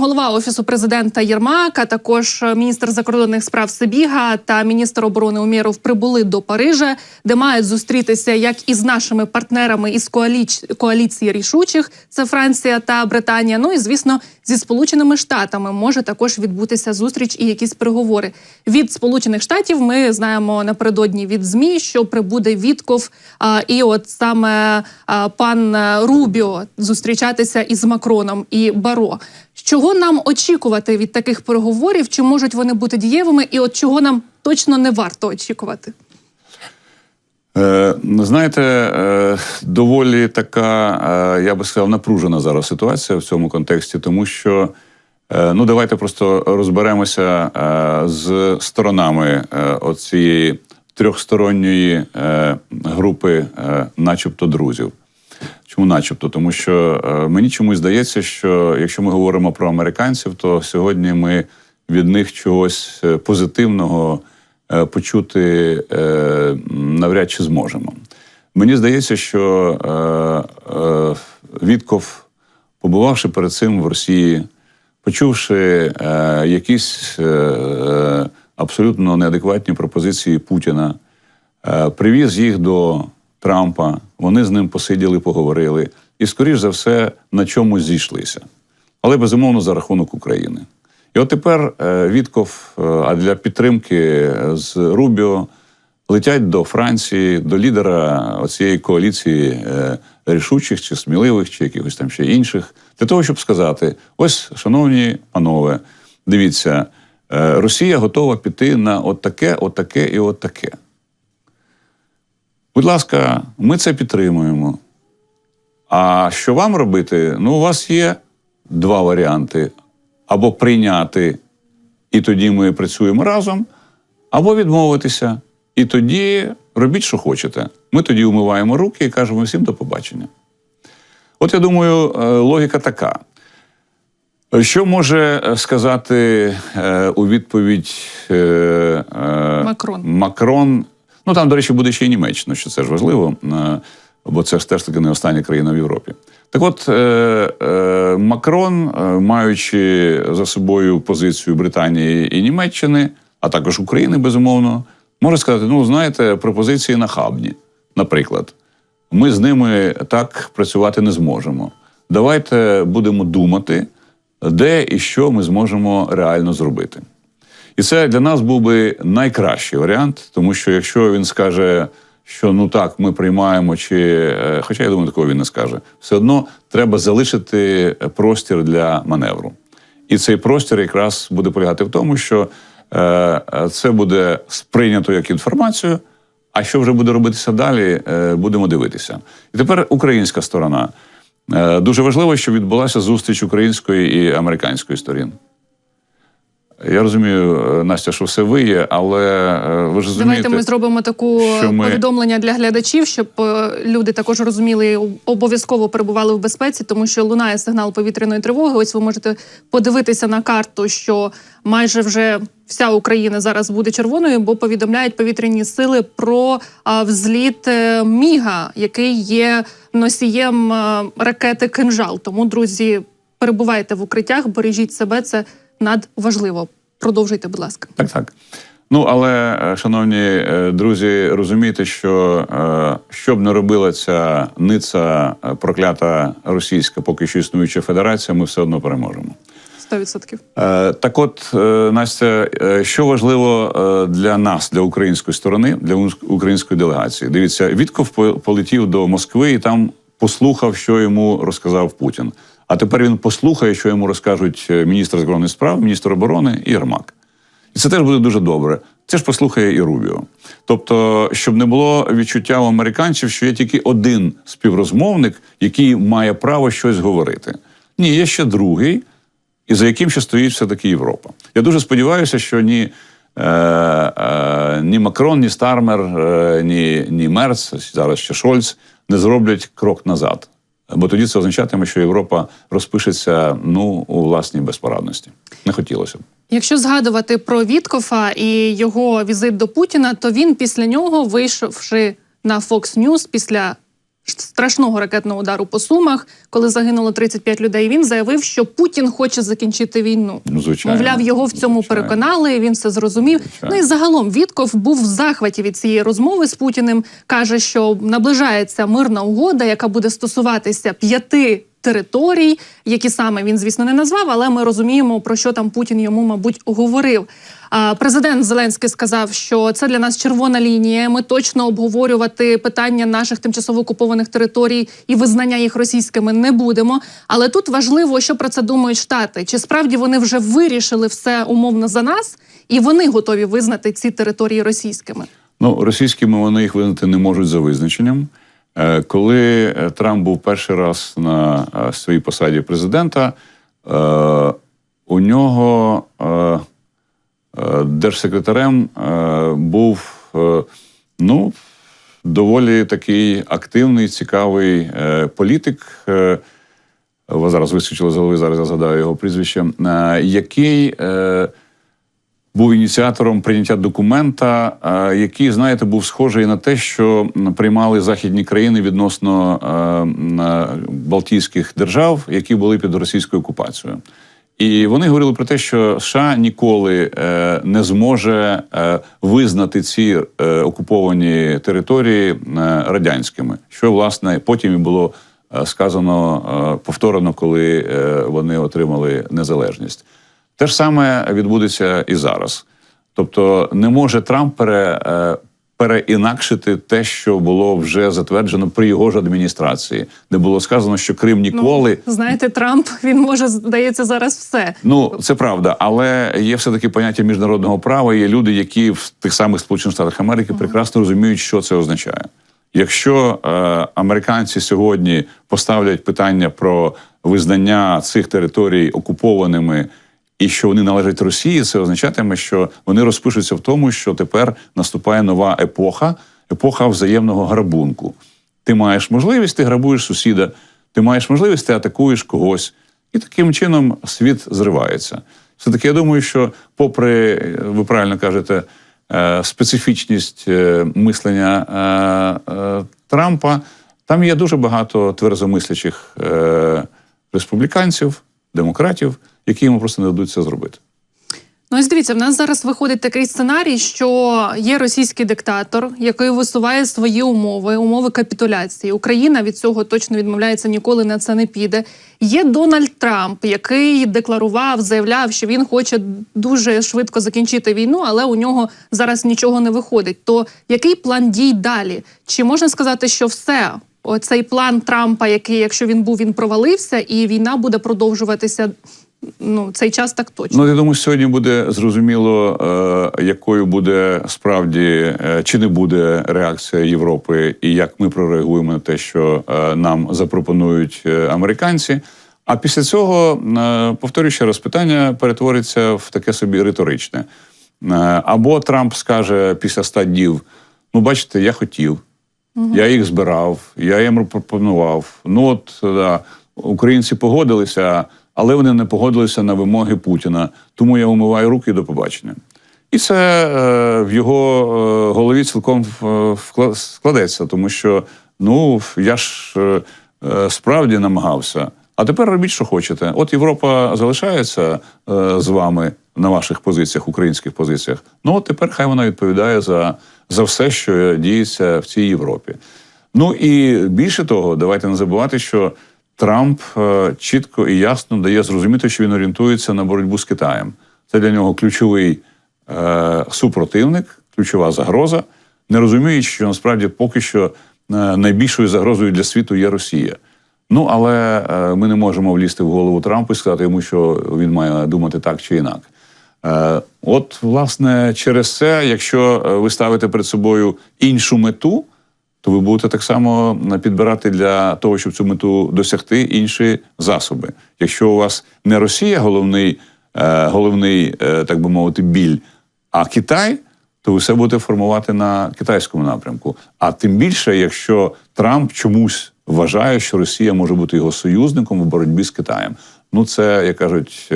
Голова офісу президента Єрмак, а також міністр закордонних справ Сибіга та міністр оборони Умєров прибули до Парижа, де мають зустрітися як із нашими партнерами із коаліч... коаліції рішучих, це Франція та Британія. Ну і звісно, зі Сполученими Штатами може також відбутися зустріч і якісь переговори. Від Сполучених Штатів ми знаємо напередодні від змі, що прибуде Вітков, а, і от саме а, пан е, Рубіо зустрічатися із Макроном і Баро. Чого нам очікувати від таких переговорів? Чи можуть вони бути дієвими? І от чого нам точно не варто очікувати? Е, знаєте, е, доволі така, е, я би сказав, напружена зараз ситуація в цьому контексті, тому що е, ну давайте просто розберемося е, з сторонами е, оцієї трьохсторонньої е, групи, е, начебто друзів. Чому начебто? Тому що е, мені чомусь здається, що якщо ми говоримо про американців, то сьогодні ми від них чогось е, позитивного е, почути навряд чи зможемо. Мені здається, що Вітков, побувавши перед цим в Росії, почувши якісь абсолютно неадекватні пропозиції Путіна, привіз їх до Трампа. Вони з ним посиділи, поговорили, і, скоріш за все, на чомусь зійшлися. Але безумовно за рахунок України. І от тепер е, Вітков, е, а для підтримки з Рубіо летять до Франції, до лідера цієї коаліції е, рішучих чи сміливих, чи якихось там ще інших, для того, щоб сказати: ось, шановні панове, дивіться, е, Росія готова піти на от таке, от таке і от таке. Будь ласка, ми це підтримуємо. А що вам робити? Ну, у вас є два варіанти: або прийняти, і тоді ми працюємо разом, або відмовитися, і тоді робіть, що хочете. Ми тоді умиваємо руки і кажемо всім до побачення. От я думаю, е, логіка така. Що може е, сказати е, у відповідь Макрон. Макрон? Ну там, до речі, буде ще й Німеччина, що це ж важливо, е, бо це ж теж таки не остання країна в Європі. Так от е, е, Макрон, маючи за собою позицію Британії і Німеччини, а також України, безумовно, може сказати: ну, знаєте, пропозиції нахабні, наприклад. Ми з ними так працювати не зможемо. Давайте будемо думати, де і що ми зможемо реально зробити. І це для нас був би найкращий варіант, тому що якщо він скаже, що ну так, ми приймаємо, чи е, хоча я думаю, такого він не скаже, все одно треба залишити простір для маневру. І цей простір якраз буде полягати в тому, що е, е, це буде сприйнято як інформацію. А що вже буде робитися далі, е, будемо дивитися. І тепер українська сторона. Е, Дуже важливо, щоб відбулася зустріч української і американської сторін. Я розумію, е, Настя, що все виє, але е, ви ж розумієте... Давайте ми зробимо таку ми- повідомлення для глядачів, щоб е, люди також розуміли обов'язково перебували в безпеці, тому що лунає сигнал повітряної тривоги. Ось ви можете подивитися на карту, що майже вже вся Україна зараз буде червоною, бо повідомляють повітряні сили про взліт Міга, який є носієм ракети Кинжал. Тому, друзі, перебувайте в укриттях, бережіть себе. Це надважливо. Продовжуйте, будь ласка. Так, так. Ну, але, е, шановні е, друзі, розумійте, що е, що б не робила ця ниця проклята російська, поки що існуюча федерація, ми все одно переможемо. 100%. Е, Так от, Настя, що важливо для нас, для української сторони, для української делегації. Дивіться, Вітков полетів до Москви і там послухав, що йому розказав Путін. А тепер він послухає, що йому розкажуть е, міністр закордонних справ, міністр оборони і Єрмак. І це теж буде дуже добре. Це ж послухає і Рубіо. Тобто, щоб не було відчуття у американців, що є тільки один співрозмовник, який має право щось говорити. Ні, є ще другий, і за яким ще стоїть все-таки Європа. Я дуже сподіваюся, що ні, е, е, ні Макрон, ні Стармер, е, ні, ні Мерц, зараз ще Шольц не зроблять крок назад. Бо тоді це означатиме, що Європа розпишеться ну, у власній безпорадності. Не хотілося б. Якщо згадувати про Віткофа і його візит до Путіна, то він після нього, вийшовши на Fox News після страшного ракетного удару по Сумах, коли загинуло 35 людей. Він заявив, що Путін хоче закінчити війну. Ну, звичайно. Мовляв, його в цьому Звичайно. переконали. Він все зрозумів. Звичайно. Ну і загалом Вітков був в захваті від цієї розмови з Путіним. каже, що наближається мирна угода, яка буде стосуватися п'яти. Територій, які саме він, звісно, не назвав, але ми розуміємо, про що там Путін йому, мабуть, говорив. Президент Зеленський сказав, що це для нас червона лінія. Ми точно обговорювати питання наших тимчасово окупованих територій і визнання їх російськими не будемо. Але тут важливо, що про це думають штати. Чи справді вони вже вирішили все умовно за нас, і вони готові визнати ці території російськими? Ну, російськими вони їх визнати не можуть за визначенням. Е, Коли е, Трамп був перший раз на е, своїй посаді президента, у нього держсекретарем був ну, доволі такий активний, цікавий політик. зараз вискочили з голови, зараз я згадаю його прізвище, який був ініціатором прийняття документа, е, який, знаєте, був схожий на те, що приймали західні країни відносно е, е, Балтійських держав, які були під російською окупацією. І вони говорили про те, що США ніколи не зможе визнати ці окуповані території радянськими, що власне потім і було сказано повторено, коли вони отримали незалежність. Те ж саме відбудеться і зараз. Тобто, не може Трамп пере, е, переінакшити те, що було вже затверджено при його ж адміністрації, де було сказано, що Крим ніколи. Ну, знаєте, Трамп він може здається зараз все. Ну, це правда, але є все таки поняття міжнародного права. Є люди, які в тих самих Сполучених Штатах Америки прекрасно розуміють, що це означає. Якщо е, американці сьогодні поставлять питання про визнання цих територій окупованими і що вони належать Росії, це означатиме, що вони розпишуться в тому, що тепер наступає нова епоха, епоха взаємного грабунку. Ти маєш можливість, ти грабуєш сусіда, ти маєш можливість, ти атакуєш когось. І таким чином світ зривається. Все таки, я думаю, що, попри, ви правильно кажете, е, специфічність е, мислення е, Трампа, там є дуже багато тверзомислячих е, республіканців, демократів, які йому просто не дадуть це зробити. Ну, ось дивіться, в нас зараз виходить такий сценарій, що є російський диктатор, який висуває свої умови, умови капітуляції. Україна від цього точно відмовляється, ніколи на це не піде. Є Дональд Трамп, який декларував, заявляв, що він хоче дуже швидко закінчити війну, але у нього зараз нічого не виходить. То який план дій далі? Чи можна сказати, що все? Оцей план Трампа, який, якщо він був, він провалився, і війна буде продовжуватися. Ну, цей час так точно. Ну, я думаю, сьогодні буде зрозуміло, е, якою буде справді е, чи не буде реакція Європи, і як ми прореагуємо на те, що е, нам запропонують е, американці. А після цього, е, повторюю ще раз, питання перетвориться в таке собі риторичне. Е, Або Трамп скаже після ста днів: ну, бачите, я хотів, я їх збирав, я їм пропонував. Ну от да, українці погодилися, але вони не погодилися на вимоги Путіна. Тому я умиваю руки до побачення. І це е, в його е, голові цілком е, складеться, тому що ну я ж е, е, справді намагався. А тепер робіть, що хочете. От Європа залишається е, з вами на ваших позиціях, українських позиціях. Ну от тепер хай вона відповідає за, за все, що діється в цій Європі. Ну і більше того, давайте не забувати, що Трамп е, чітко і ясно дає зрозуміти, що він орієнтується на боротьбу з Китаєм. Це для нього ключовий е, супротивник, ключова загроза, не розуміючи, що насправді поки що е, найбільшою загрозою для світу є Росія. Ну але ми не можемо влізти в голову Трампу і сказати йому, що він має думати так чи інак. От, власне, через це, якщо ви ставите перед собою іншу мету, то ви будете так само е, підбирати для того, щоб цю мету досягти інші засоби. Якщо у вас не Росія головний, е, головний е, так би мовити, біль, а Китай, то все будете формувати на китайському напрямку. А тим більше, якщо Трамп чомусь вважає, що Росія може бути його союзником у боротьбі з Китаєм. Ну, це, як кажуть,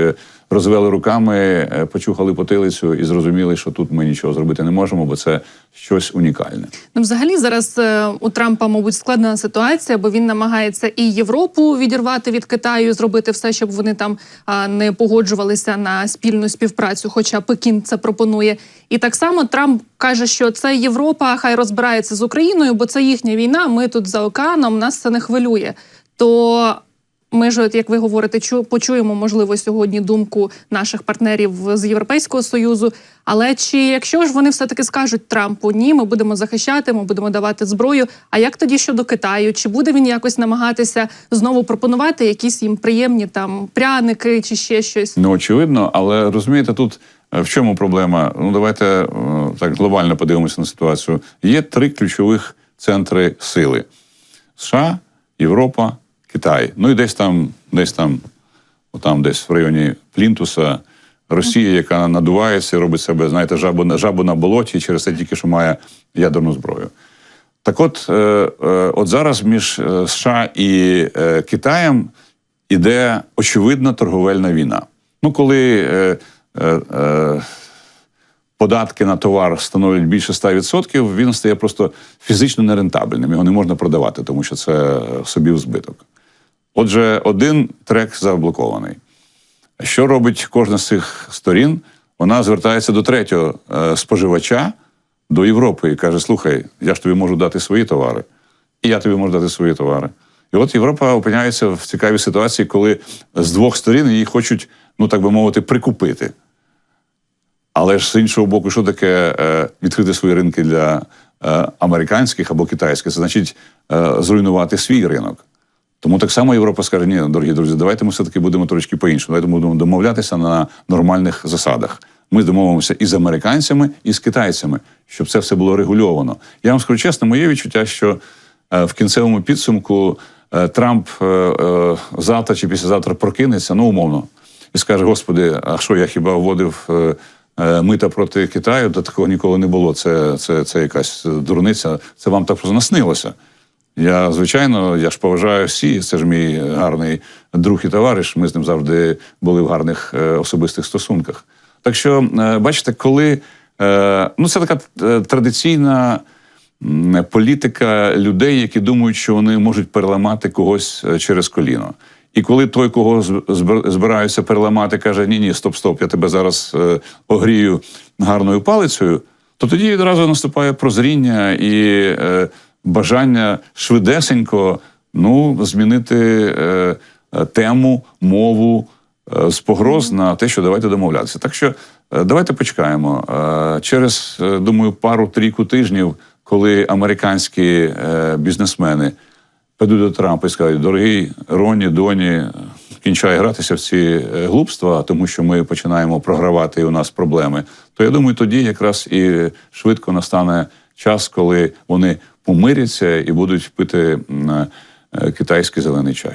розвели руками, е, почухали потилицю і зрозуміли, що тут ми нічого зробити не можемо, бо це щось унікальне. Ну, взагалі, зараз е, у Трампа, мабуть, складна ситуація, бо він намагається і Європу відірвати від Китаю, зробити все, щоб вони там не погоджувалися на спільну співпрацю. Хоча Пекін це пропонує. І так само Трамп каже, що це Європа, хай розбирається з Україною, бо це їхня війна. Ми тут за океаном, нас це не хвилює. То ми ж, як ви говорите, чу, почуємо, можливо, сьогодні думку наших партнерів з Європейського союзу. Але чи якщо ж вони все таки скажуть Трампу, ні, ми будемо захищати, ми будемо давати зброю. А як тоді щодо Китаю? Чи буде він якось намагатися знову пропонувати якісь їм приємні там пряники чи ще щось? Ну, очевидно, але розумієте, тут е, в чому проблема? Ну, давайте е, так глобально подивимося на ситуацію. Є три ключових центри сили: США, Європа, Китай. Ну і десь там, десь там, отам, десь в районі Плінтуса. Росія, яка надувається, і робить себе, знаєте, жабу жабу на болоті, через це тільки що має ядерну зброю. Так от, е, е, от зараз між е, США і Китаєм іде очевидна торговельна війна. Ну, коли податки на товар становлять більше 100%, він стає просто фізично нерентабельним. Його не можна продавати, тому що це собі в збиток. Отже, один трек заблокований. Що робить кожна з цих сторін? Вона звертається до третього е, споживача, до Європи, і каже: Слухай, я ж тобі можу дати свої товари, і я тобі можу дати свої товари. І от Європа опиняється в цікавій ситуації, коли з двох сторін її хочуть, ну так би мовити, прикупити. Але ж з іншого боку, що таке е, відкрити свої ринки для е, американських або китайських? Це значить зруйнувати свій ринок. Тому так само Європа скаже: ні, дорогі друзі, давайте ми все-таки будемо трошки по-іншому. Давайте будемо домовлятися на нормальних засадах. Ми домовимося і з американцями, і з китайцями, щоб це все було регульовано. Я вам скажу чесно, моє відчуття, що е, в кінцевому підсумку е, Трамп е, завтра чи післязавтра прокинеться, ну умовно, і скаже: Господи, а що я хіба вводив мита проти Китаю? Та такого ніколи не було. Це, це, це якась дурниця. Це вам так просто наснилося. Я, звичайно, я ж поважаю всі. Це ж мій гарний друг і товариш. Ми з ним завжди були в гарних е, особистих стосунках. Так що, е, бачите, коли е, ну це така традиційна політика людей, які думають, що вони можуть переламати когось через коліно. І коли той, кого збираються переламати, каже: Ні, ні, стоп, стоп, я тебе зараз огрію гарною палицею, то тоді відразу наступає прозріння і бажання швидесенько ну, змінити е, е, тему, мову е, з погроз на те, що давайте домовлятися. Так що е, давайте почекаємо. Е, Через, е, думаю, пару-трійку тижнів, коли американські е, бізнесмени підуть до Трампа і скажуть: дорогий Роні, Доні, кінчай гратися в ці е, глупства, тому що ми починаємо програвати і у нас проблеми. То я думаю, тоді якраз і швидко настане час, коли вони помиряться і будуть пити е, китайський зелений чай.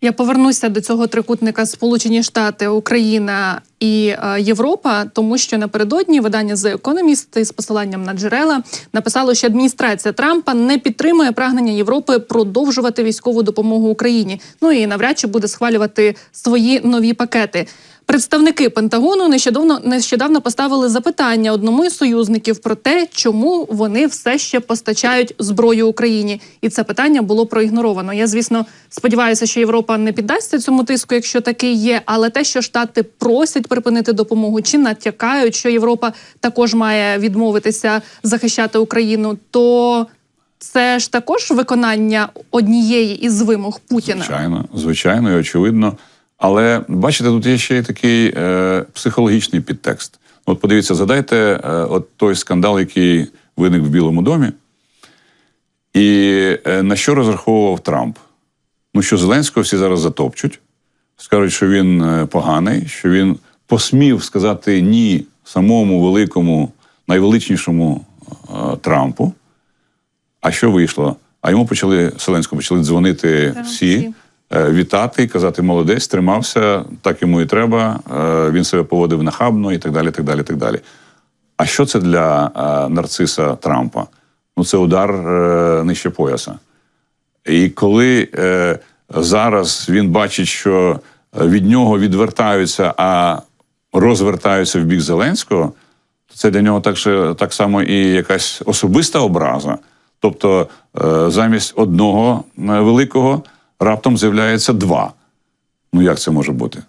Я повернуся до цього трикутника Сполучені Штати, Україна і е, Європа, тому що напередодні видання The Economist з посиланням на джерела написало, що адміністрація Трампа не підтримує прагнення Європи продовжувати військову допомогу Україні. Ну і навряд чи буде схвалювати свої нові пакети. Представники Пентагону нещодавно нещодавно поставили запитання одному із союзників про те, чому вони все ще постачають зброю Україні, і це питання було проігноровано. Я звісно сподіваюся, що Європа не піддасться цьому тиску, якщо такий є. Але те, що штати просять припинити допомогу чи натякають, що Європа також має відмовитися захищати Україну, то це ж також виконання однієї із вимог Путіна. Звичайно, звичайно, і очевидно. Але бачите, тут є ще й такий е, психологічний підтекст. От подивіться, згадайте е, от той скандал, який виник в Білому домі, і е, на що розраховував Трамп? Ну, що Зеленського всі зараз затопчуть, скажуть, що він е, поганий, що він посмів сказати ні самому великому, найвеличнішому е, Трампу. А що вийшло? А йому почали Зеленському почали дзвонити всі, е, вітати, казати молодець, тримався, так йому і треба. е, Він себе поводив нахабно і так далі. так далі, так далі. А що це для е, нарциса Трампа? Ну, це удар нижче пояса. І коли зараз він бачить, що від нього відвертаються, а розвертаються в бік Зеленського, то це для нього так, же- так само і якась особиста образа. Тобто, замість одного великого раптом з'являється два. Ну як це може бути?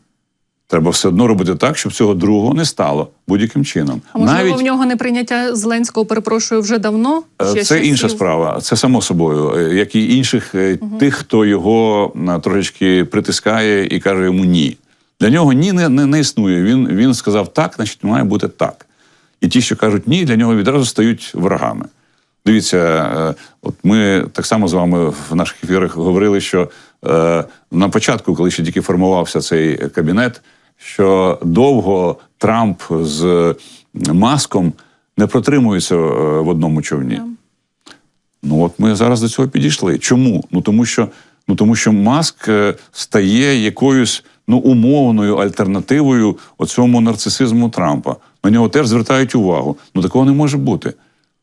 Треба все одно робити так, щоб цього другого не стало будь-яким чином. А можливо, в нього неприйняття Зеленського, перепрошую, вже давно? Е, Ще Це інша часів? справа. Це само собою, е, як і інших е, тих, хто його трошечки притискає і каже йому ні. Для нього ні не, не, не існує. Він, він сказав так, значить має бути так. І ті, що кажуть ні, для нього відразу стають ворогами. Дивіться, е, от ми так само з вами в наших ефірах говорили, що е, на початку, коли ще тільки формувався цей кабінет, що довго Трамп з маском не протримуються е, в одному човні. Ну от ми зараз до цього підійшли. Чому? Ну тому що ну тому що маск стає якоюсь ну умовною альтернативою оцьому нарцисизму Трампа. На нього теж звертають увагу. Ну такого не може бути.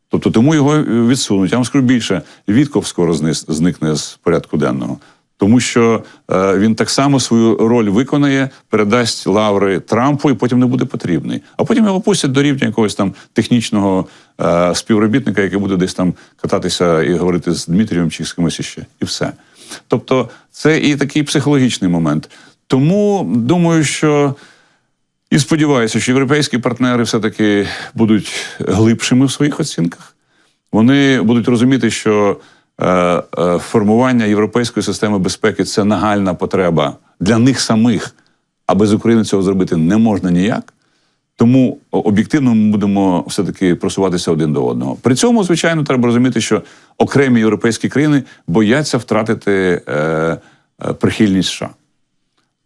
Тобто тому його е, відсунуть. Я вам скажу більше, Вітков скоро зникне з порядку денного. Тому що е, він так само свою роль виконає, передасть лаври Трампу і потім не буде потрібний. А потім його пустять до рівня якогось там технічного е, співробітника, який буде десь там кататися і говорити з Дмитрієм чи з кимось іще. І все. Тобто, це і такий психологічний момент. Тому думаю, що і сподіваюся, що європейські партнери все-таки будуть глибшими в своїх оцінках. Вони будуть розуміти, що е, е, формування європейської системи безпеки це нагальна потреба для них самих, а без України цього зробити не можна ніяк. Тому об'єктивно ми будемо все-таки просуватися один до одного. При цьому, звичайно, треба розуміти, що окремі європейські країни бояться втратити е, е, прихильність США.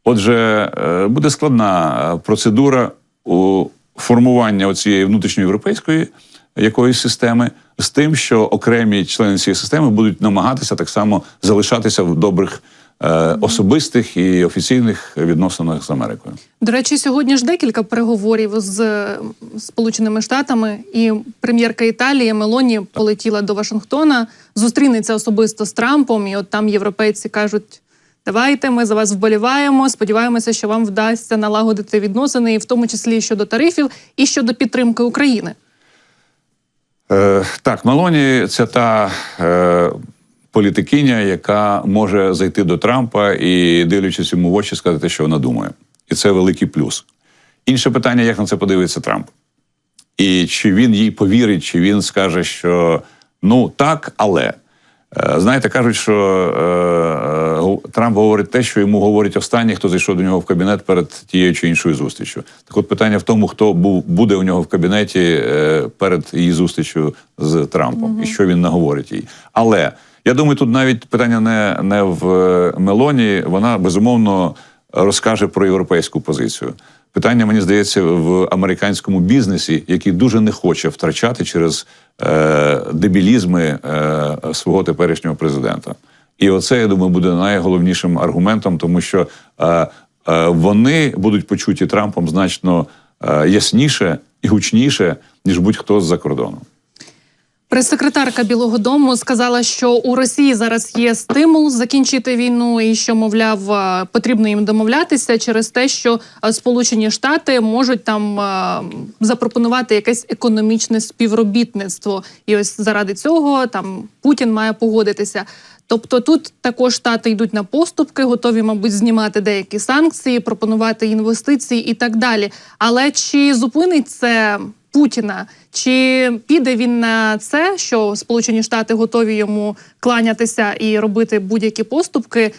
Отже, е, буде складна е, процедура у формування цієї внутрішньоєвропейської якоїсь системи з тим, що окремі члени цієї системи будуть намагатися так само залишатися в добрих е, особистих і офіційних відносинах з Америкою. До речі, сьогодні ж декілька переговорів з Сполученими Штатами, і прем'єрка Італії Мелоні полетіла до Вашингтона, зустрінеться особисто з Трампом. І от там європейці кажуть: давайте, ми за вас вболіваємо. Сподіваємося, що вам вдасться налагодити відносини, і в тому числі щодо тарифів і щодо підтримки України. Е, так, Мелоні це та е, політикиня, яка може зайти до Трампа і, дивлячись йому в очі, сказати, що вона думає. І це великий плюс. Інше питання, як на це подивиться Трамп. І чи він їй повірить, чи він скаже, що ну так, але. Е, Знаєте, кажуть, що е, е, Трамп говорить те, що йому говорить останній, хто зайшов до нього в кабінет перед тією чи іншою зустрічю. Так от питання в тому, хто був буде у нього в кабінеті е, перед її зустрічю з Трампом, і що він наговорить їй. Але я думаю, тут навіть питання не, не в Мелоні, вона безумовно розкаже про європейську позицію. Питання, мені здається, в американському бізнесі, який дуже не хоче втрачати через е, дебілізми е, свого теперішнього президента. І оце, я думаю, буде найголовнішим аргументом, тому що е, е, вони будуть почуті Трампом значно е, ясніше і гучніше, ніж будь-хто з-за кордону. Прес-секретарка Білого Дому сказала, що у Росії зараз є стимул закінчити війну, і що, мовляв, е, потрібно їм домовлятися через те, що е, Сполучені Штати можуть там е, запропонувати якесь економічне співробітництво. І ось заради цього там Путін має погодитися. Тобто тут також штати йдуть на поступки, готові, мабуть, знімати деякі санкції, пропонувати інвестиції і так далі. Але чи зупинить це Путіна? Чи піде він на це, що Сполучені Штати готові йому кланятися і робити будь-які поступки?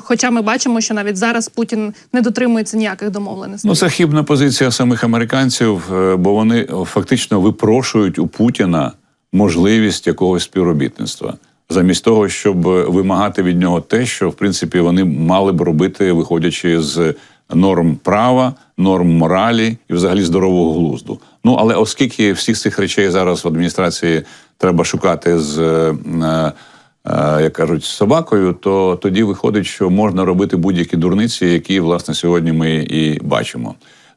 Хоча ми бачимо, що навіть зараз Путін не дотримується ніяких домовленостей. Ну, це хибна позиція самих американців, е, бо вони е, фактично випрошують у Путіна можливість якогось співробітництва, замість того, щоб вимагати від нього те, що в принципі вони мали б робити, виходячи з норм права, норм моралі і взагалі здорового глузду. Ну але оскільки всіх цих речей зараз в адміністрації треба шукати з. е, е, як кажуть, собакою, то тоді виходить, що можна робити будь-які дурниці, які власне сьогодні ми і бачимо.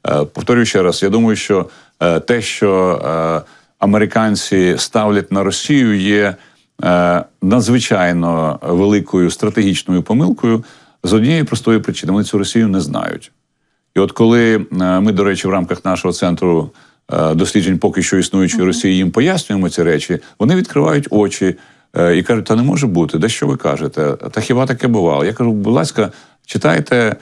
Е, Повторюю ще раз: я думаю, що те, що американці ставлять на Росію, є надзвичайно великою стратегічною помилкою з однієї простої причини: вони цю Росію не знають. І от коли е, ми, до речі, в рамках нашого центру е, досліджень поки що існуючої Росії їм пояснюємо ці речі, вони відкривають очі е, і кажуть, та не може бути, де що ви кажете? Та хіба таке бувало? Я кажу, будь ласка, читайте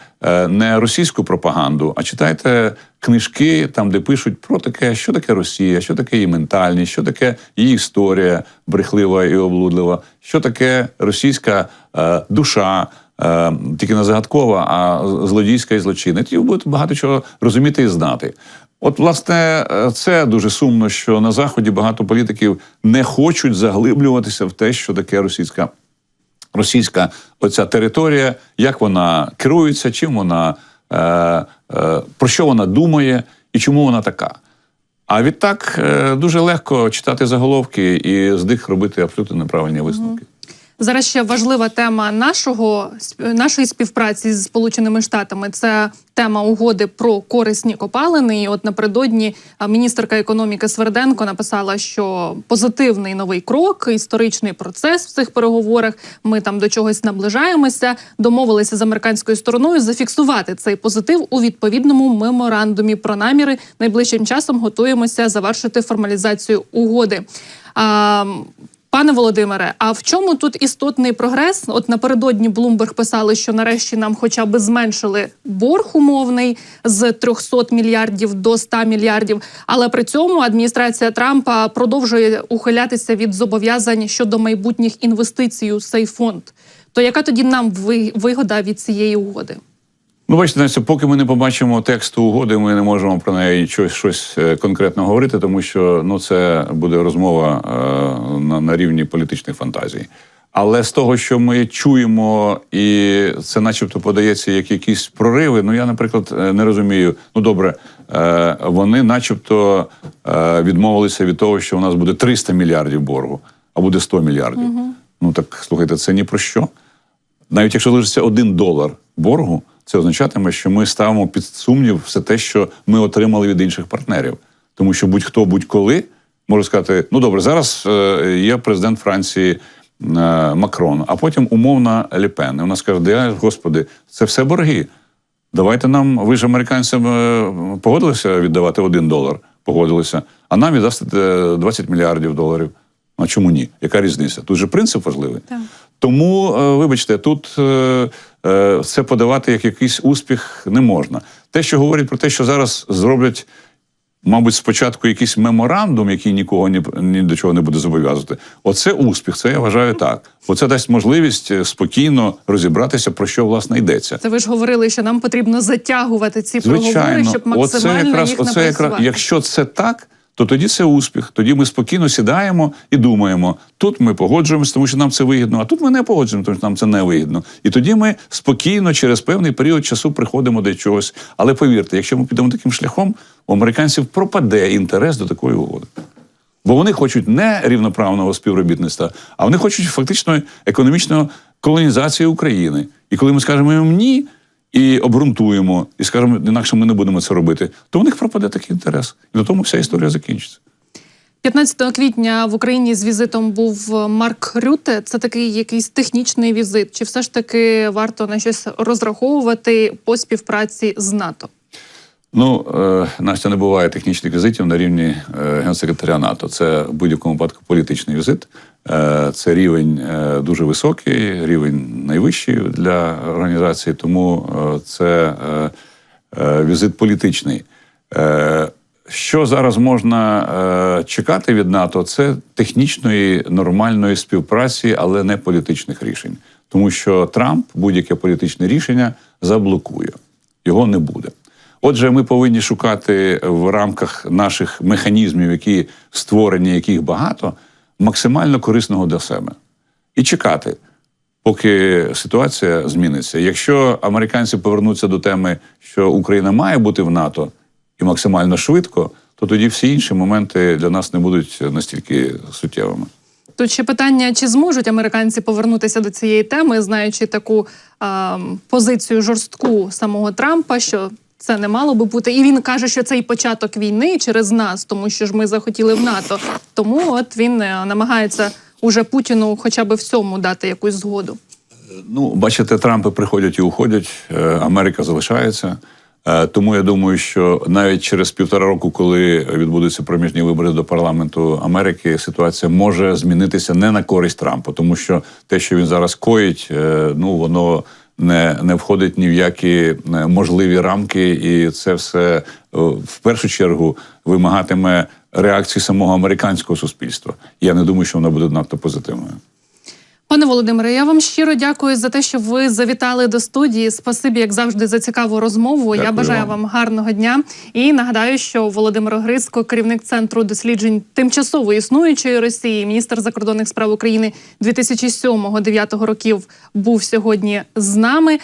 не російську пропаганду, а читайте книжки, там, де пишуть про таке, що таке Росія, що таке її ментальність, що таке її історія брехлива і облудлива, що таке російська душа. Е, тільки не загадкова, а злодійська і злочинна. Тоді ви будете багато чого розуміти і знати. От, власне, е, це дуже сумно, що на заході багато політиків не хочуть заглиблюватися в те, що таке російська російська оця територія, як вона керується, чим вона е, е, про що вона думає і чому вона така. А відтак е, дуже легко читати заголовки і з них робити абсолютно неправильні висновки. Зараз ще важлива тема нашого нашої співпраці з Сполученими Штатами. Це тема угоди про корисні копалини. І от напередодні міністерка економіки Сверденко написала, що позитивний новий крок, історичний процес в цих переговорах. Ми там до чогось наближаємося. Домовилися з американською стороною зафіксувати цей позитив у відповідному меморандумі про наміри. Найближчим часом готуємося завершити формалізацію угоди. Пане Володимире, а в чому тут істотний прогрес? От напередодні Bloomberg писали, що нарешті нам хоча б зменшили борг умовний з 300 мільярдів до 100 мільярдів. Але при цьому адміністрація Трампа продовжує ухилятися від зобов'язань щодо майбутніх інвестицій у цей фонд. То яка тоді нам вигода від цієї угоди? Ну, бачите, Настя, поки ми не побачимо тексту угоди, ми не можемо про неї щось, щось е, конкретно говорити, тому що ну це буде розмова е, на, на рівні політичних фантазій. Але з того, що ми чуємо, і це, начебто, подається як якісь прориви. Ну я, наприклад, е, не розумію. Ну добре, е, вони, начебто, е, відмовилися від того, що у нас буде 300 мільярдів боргу, а буде 100 мільярдів. Ну так слухайте, це ні про що. Навіть якщо лишиться один долар боргу, це означатиме, що ми ставимо під сумнів все те, що ми отримали від інших партнерів. Тому що будь-хто будь-коли може сказати: ну добре, зараз е, є президент Франції е, Макрон, а потім умовна Ліпен. І вона скаже: господи, це все борги. Давайте нам, ви ж американцям е, погодилися віддавати один долар, погодилися, а нам віддасте 20 мільярдів доларів. А чому ні? Яка різниця? Тут же принцип важливий. Так. Тому, е, вибачте, тут е, е, це подавати як якийсь успіх не можна. Те, що говорять про те, що зараз зроблять, мабуть, спочатку якийсь меморандум, який нікого ні, ні до чого не буде зобов'язувати. Оце успіх, це я вважаю так. Бо це дасть можливість е, спокійно розібратися, про що власне йдеться. Це ви ж говорили, що нам потрібно затягувати ці проговори, Звичайно, щоб оце максимально якраз, їх оце якраз, якщо це так, то тоді це успіх. Тоді ми спокійно сідаємо і думаємо. Тут ми погоджуємося, тому що нам це вигідно, а тут ми не погоджуємося, тому що нам це не вигідно. І тоді ми спокійно через певний період часу приходимо до чогось. Але повірте, якщо ми підемо таким шляхом, у американців пропаде інтерес до такої угоди. Бо вони хочуть не рівноправного співробітництва, а вони хочуть фактично економічної колонізації України. І коли ми скажемо їм ні і обґрунтуємо, і скажемо, інакше ми не будемо це робити, то у них пропаде такий інтерес. І до того вся історія закінчиться. 15 квітня в Україні з візитом був Марк Рюте. Це такий якийсь технічний візит. Чи все ж таки варто на щось розраховувати по співпраці з НАТО? Ну, е, Настя, не буває технічних візитів на рівні е, генсекретаря НАТО. Це в будь-якому випадку політичний візит. Е, це рівень е, дуже високий, рівень найвищий для організації, тому е, це візит політичний. Що зараз можна чекати від НАТО, це технічної нормальної співпраці, але не політичних рішень. Тому що Трамп будь-яке політичне рішення заблокує, його не буде. Отже, ми повинні шукати в рамках наших механізмів, які створені, яких багато, максимально корисного для себе. І чекати, поки ситуація зміниться. Якщо американці повернуться до теми, що Україна має бути в НАТО і максимально швидко, то тоді всі інші моменти для нас не будуть настільки суттєвими. Тут ще питання: чи зможуть американці повернутися до цієї теми, знаючи таку а, позицію жорстку самого Трампа, що це не мало би бути, і він каже, що це і початок війни через нас, тому що ж ми захотіли в НАТО. Тому от він е, намагається уже Путіну, хоча б в цьому дати якусь згоду. Ну, бачите, Трампи приходять і уходять, е, Америка залишається. Е, Тому я думаю, що навіть через півтора року, коли відбудуться проміжні вибори до парламенту Америки, ситуація може змінитися не на користь Трампа, тому що те, що він зараз коїть, ну воно не, не входить ні в які е, можливі рамки, і це все е, в першу чергу вимагатиме реакції самого американського суспільства. Я не думаю, що вона буде надто позитивною. Пане Володимире, я вам щиро дякую за те, що ви завітали до студії. Спасибі, як завжди, за цікаву розмову. я бажаю вам. вам гарного дня. І нагадаю, що Володимир Грицько, керівник центру досліджень тимчасово існуючої Росії, міністр закордонних справ України 2007-2009 років, був сьогодні з нами.